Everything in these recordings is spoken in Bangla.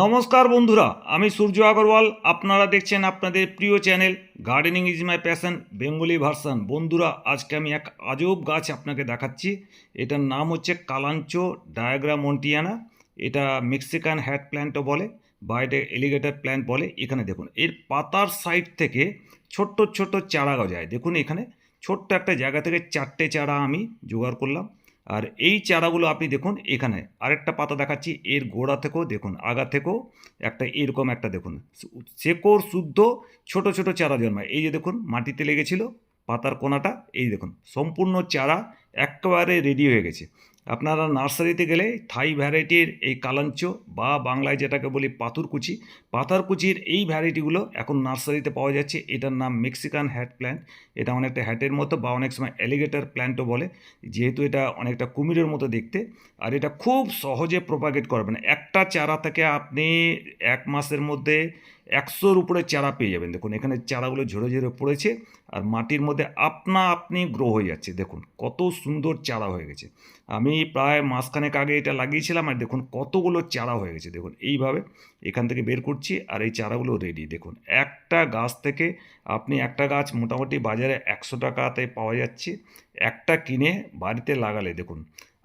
নমস্কার বন্ধুরা, আমি সূর্য আগরওয়াল। আপনারা দেখছেন আপনাদের প্রিয় channel gardening is my passion Bengali version বন্ধুরা, আজকে আমি এক আজব গাছ আপনাকে দেখাচ্ছি। এটার নাম হচ্ছে কালাঞ্চো ডায়াগ্রাম মন্টিয়ানা এটা মেক্সিকান হ্যাট প্ল্যান্টও বলে বা এটা এলিগেটার প্ল্যান্ট বলে। এখানে দেখুন, এর পাতার সাইড থেকে ছোট্ট ছোট্ট চারা গজায়। দেখুন এখানে ছোট্ট একটা জায়গা থেকে চারটে চারা আমি জোগাড় করলাম। আর এই চারাগুলো আপনি দেখুন এখানে। আরেকটা পাতা দেখাচ্ছি, এর গোড়া থেকেও দেখুন, আগা থেকেও একটা এরকম একটা দেখুন। শেকড় শুদ্ধ, ছোট ছোট চারা জন্মায়। এই যে দেখুন, মাটিতে লেগেছিল পাতার কোনাটা, এই দেখুন, সম্পূর্ণ চারা একেবারে রেডি হয়ে গেছে। আপনারা নার্সারিতে গেলে থাই ভ্যারাইটির এই কালাঞ্চ বা বাংলায় যেটাকে বলি পাথরকুচি, পাথরকুচির এই ভ্যারাইটিগুলো এখন নার্সারিতে পাওয়া যাচ্ছে। এটার নাম মেক্সিকান হ্যাট প্ল্যান্ট। এটা অনেকটা হ্যাটের মতো বা অনেক সময় অ্যালিগেটর প্ল্যান্টও বলে, যেহেতু এটা অনেকটা কুমিরের মতো দেখতে। আর এটা খুব সহজে প্রোপাগেট করবেন একটা চারা থেকে আপনি এক মাসের মধ্যে একশোর উপরে চারা পেয়ে যাবেন। দেখুন, এখানে চারাগুলো ঝরে ঝরে পড়েছে আর মাটির মধ্যে আপনা আপনি গ্রো হয়ে যাচ্ছে। দেখুন, কত সুন্দর চারা হয়ে গেছে। আমি প্রায় মাসখানেক আগে এটা লাগিয়েছিলাম আর দেখুন, কতগুলো চারা হয়ে গেছে। দেখুন, এইভাবে এখান থেকে বের করছি আর এই চারাগুলো রেডি দেখুন একটা গাছ থেকে আপনি একটা গাছ মোটামুটি বাজারে একশো টাকাতে পাওয়া যাচ্ছে একটা কিনে বাড়িতে লাগালে দেখুন।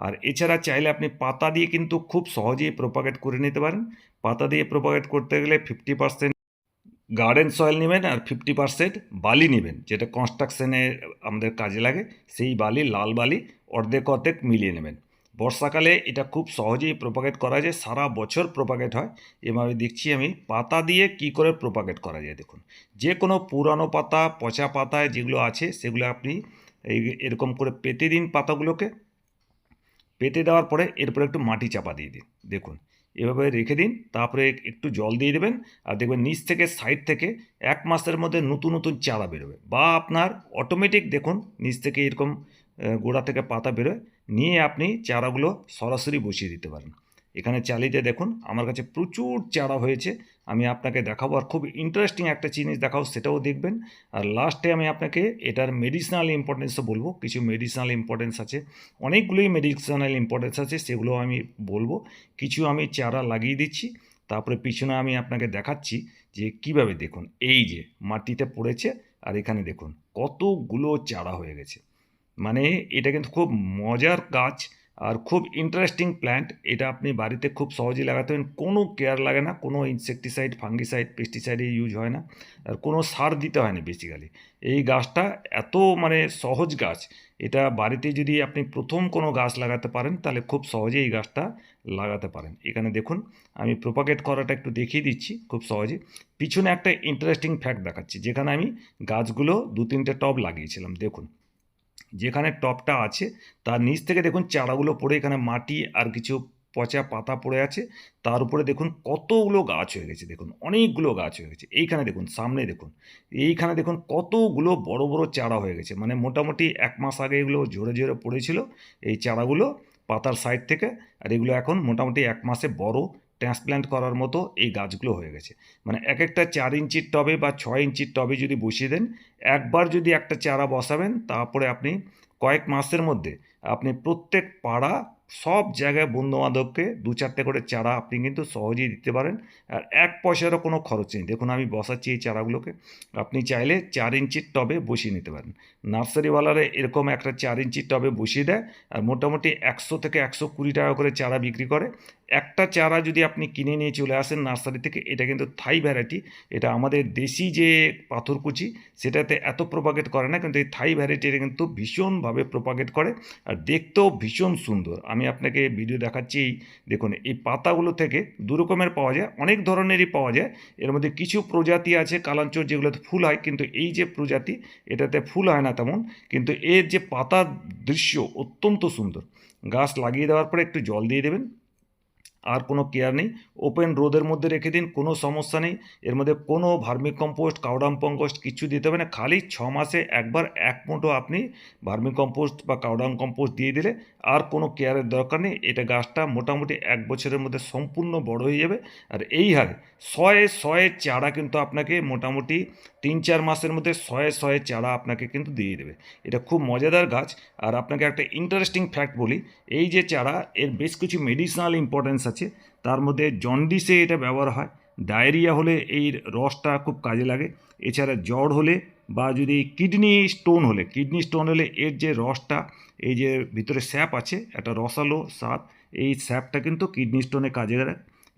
আর এছাড়া চাইলে আপনি পাতা দিয়ে কিন্তু খুব সহজেই প্রোপাগেট করে নিতে পারেন। পাতা দিয়ে প্রোপাগেট করতে গেলে ফিফটি পার্সেন্ট গার্ডেন সয়েল নেবেন আর ফিফটি পার্সেন্ট বালি নেবেন যেটা কনস্ট্রাকশনে আমাদের কাজে লাগে। সেই বালি লাল বালি অর্ধেক অর্ধেক মিলিয়ে নেবেন। বর্ষাকালে এটা খুব সহজেই প্রোপাগেট করা যায়, সারা বছর প্রোপাগেট হয়। এভাবে দেখছি আমি পাতা দিয়ে কি করে প্রোপাগেট করা যায় দেখুন। যে কোনো পুরানো পাতা, পচা পাতায় যেগুলো আছে, সেগুলো আপনি এই এরকম করে পেতে দিন পাতাগুলোকে। পেতে দেওয়ার পরে এরপরে একটু মাটি চাপা দিয়ে দিন, দেখুন। এভাবে রেখে দিন, তারপরে একটু জল দিয়ে দেবেন, আর দেখবেন নিচ থেকে সাইড থেকে এক মাসের মধ্যে নতুন নতুন চারা বেরোবে। বা আপনার অটোমেটিক দেখুন, নিচ থেকে এরকম গোড়া থেকে পাতা বেরোয়, নিয়ে আপনি চারাগুলো সরাসরি বসিয়ে দিতে পারেন। এখানে চালিতে দেখুন, আমার কাছে প্রচুর চারা হয়েছে আমি আপনাকে দেখাবো আর খুব ইন্টারেস্টিং একটা জিনিস দেখাবো সেটাও দেখবেন। আর লাস্টে আমি আপনাকে এটার মেডিসিনাল ইম্পর্টেন্সও বলব। কিছু মেডিসিনাল ইম্পর্টেন্স আছে। অনেকগুলোই মেডিসিনাল ইম্পর্টেন্স আছে, সেগুলো আমি বলব। কিছু আমি চারা লাগিয়ে দিচ্ছি, তারপরে পিছনে আমি আপনাকে দেখাচ্ছি যে কীভাবে দেখুন। এই যে মাটিতে পড়েছে, আর এখানে দেখুন, কতগুলো চারা হয়ে গেছে। মানে এটা কিন্তু খুব মজার গাছ আর খুব ইন্টারেস্টিং প্ল্যান্ট এটা আপনি বাড়িতে খুব সহজেই লাগাতে পারেন। কোনো কেয়ার লাগে না, কোনো ইনসেকটিসাইড ফাঙ্গিসাইড পেস্টিসাইডে ইউজ হয় না। আর কোনো সার দিতে হয় না বেসিক্যালি এই গাছটা এত মানে সহজ গাছ, এটা বাড়িতে যদি আপনি প্রথম কোনো গাছ লাগাতে পারেন, তাহলে খুব সহজে এই গাছটা লাগাতে পারেন। এখানে দেখুন, আমি প্রোপাগেট করাটা একটু দেখিয়ে দিচ্ছি খুব সহজে। পিছনে একটা ইন্টারেস্টিং ফ্যাক্ট দেখাচ্ছি, যেখানে আমি গাছগুলো দু তিনটে টব লাগিয়েছিলাম, দেখুন। যেখানে টপটা আছে, তার নিচ থেকে দেখুন চারাগুলো পড়ে এখানে মাটি আর কিছু পচা পাতা পড়ে আছে। তার উপরে দেখুন কতগুলো গাছ হয়ে গেছে, দেখুন অনেকগুলো গাছ হয়ে গেছে। এইখানে দেখুন, সামনে দেখুন, এইখানে দেখুন কতগুলো বড় বড় চারা হয়ে গেছে। মানে মোটামুটি এক মাস আগে এগুলো ঝরে ঝরে পড়েছিল, এই চারাগুলো পাতার সাইড থেকে। আর এগুলো এখন মোটামুটি এক মাসে বড় ট্রান্সপ্ল্যান্ট করার মতো এই গাছগুলো হয়ে গেছে। মানে এক একটা চার ইঞ্চির টবে বা ছয় ইঞ্চির টবে যদি বসিয়ে দেন, একবার যদি একটা চারা বসাবেন, তারপরে আপনি কয়েক মাসের মধ্যে আপনি প্রত্যেক পাড়া সব জায়গায় বন্ধুবান্ধবকে দু চারটে করে চারা আপনি কিন্তু সহজেই দিতে পারেন। আর এক পয়সারও কোনো খরচ নেই। দেখুন, আমি বসাচ্ছি এই চারাগুলোকে। আপনি চাইলে চার ইঞ্চির টবে বসিয়ে নিতে পারেন। নার্সারিওয়ালারা এরকম একটা চার ইঞ্চির টবে বসিয়ে দেয় আর মোটামুটি একশো থেকে একশো কুড়ি টাকা করে চারা বিক্রি করে। একটা চারা যদি আপনি কিনে নিয়ে চলে আসেন নার্সারি থেকে, এটা কিন্তু থাই ভ্যারাইটি এটা আমাদের দেশি যে পাথরকুচি সেটাতে এত প্রোপাগেট করে না, কিন্তু এই থাই ভ্যারাইটি এটা কিন্তু ভীষণভাবে প্রোপাগেট করে আর দেখতেও ভীষণ সুন্দর। আমি আপনাকে ভিডিও দেখাচ্ছি এই, দেখুন, এই পাতাগুলো থেকে দু রকমের পাওয়া যায়, অনেক ধরনেরই পাওয়া যায়। এর মধ্যে কিছু প্রজাতি আছে, কালাঞ্চর যেগুলোতে ফুল হয়, কিন্তু এই যে প্রজাতি, এটাতে ফুল হয় না তেমন, কিন্তু এর যে পাতার দৃশ্য অত্যন্ত সুন্দর। গাছ লাগিয়ে দেওয়ার পরে একটু জল দিয়ে দেবেন। আর কোনো কেয়ার নেই। ওপেন রোদের মধ্যে রেখে দিন, কোনো সমস্যা নেই। এর মধ্যে কোনো ভার্মিক কম্পোস্ট কাউডাম কম্পোস্ট কিছু দিতে হবে না। খালি ছ মাসে একবার এক মুঠো আপনি ভার্মিক কম্পোস্ট বা কাউডাম কম্পোস্ট দিয়ে দিলে আর কোনো কেয়ারের দরকার নেই। এটা গাছটা মোটামুটি এক বছরের মধ্যে সম্পূর্ণ বড় হয়ে যাবে। আর এই হারে শয়ে শয়ে চারা কিন্তু আপনাকে মোটামুটি তিন চার মাসের মধ্যে শয়ে শয়ে চারা আপনাকে কিন্তু দিয়ে দেবে। এটা খুব মজাদার গাছ। আর আপনাকে একটা ইন্টারেস্টিং ফ্যাক্ট বলি, এই যে চারা, এর বেশ কিছু মেডিসিনাল ইম্পর্টেন্স আছে। তার মধ্যে জন্ডিসে এটা ব্যবহার হয়। ডায়রিয়া হলে এই রসটা খুব কাজে লাগে। এছাড়া জ্বর হলে বা যদি কিডনি স্টোন হলে, কিডনি স্টোন হলে এর যে রসটা, এই যে ভিতরে স্যাপ আছে, একটা রসালো স্বাদ এই স্যাপটা কিন্তু কিডনি স্টোনে কাজে লাগে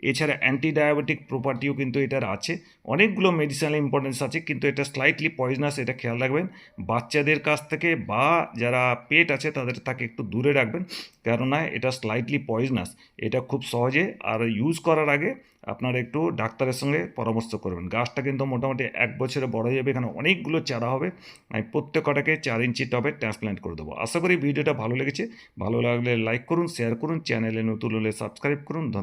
এছাড়া অ্যান্টি ডায়াবেটিক প্রপার্টিও কিন্তু এটার আছে। অনেকগুলো মেডিসিনাল ইম্পর্টেন্স আছে, কিন্তু এটা স্লাইটলি পয়জনাস এটা খেয়াল রাখবেন। বাচ্চাদের কাছ থেকে বা যারা পেট আছে, তাদের তাকে একটু দূরে রাখবেন, কেননা এটা স্লাইটলি পয়জনাস এটা খুব সহজে আর ইউজ করার আগে আপনারা একটু ডাক্তারের সঙ্গে পরামর্শ করবেন। গাছটা কিন্তু মোটামুটি এক বছরে বড় হয়ে যাবে, এখানে অনেকগুলো চারা হবে। আমি প্রত্যেকটাকে চার ইঞ্চি টবে ট্রান্সপ্ল্যান্ট করে দেবো। আশা করি ভিডিওটা ভালো লেগেছে। ভালো লাগলে লাইক করুন শেয়ার করুন চ্যানেলে নতুন হলে সাবস্ক্রাইব করুন।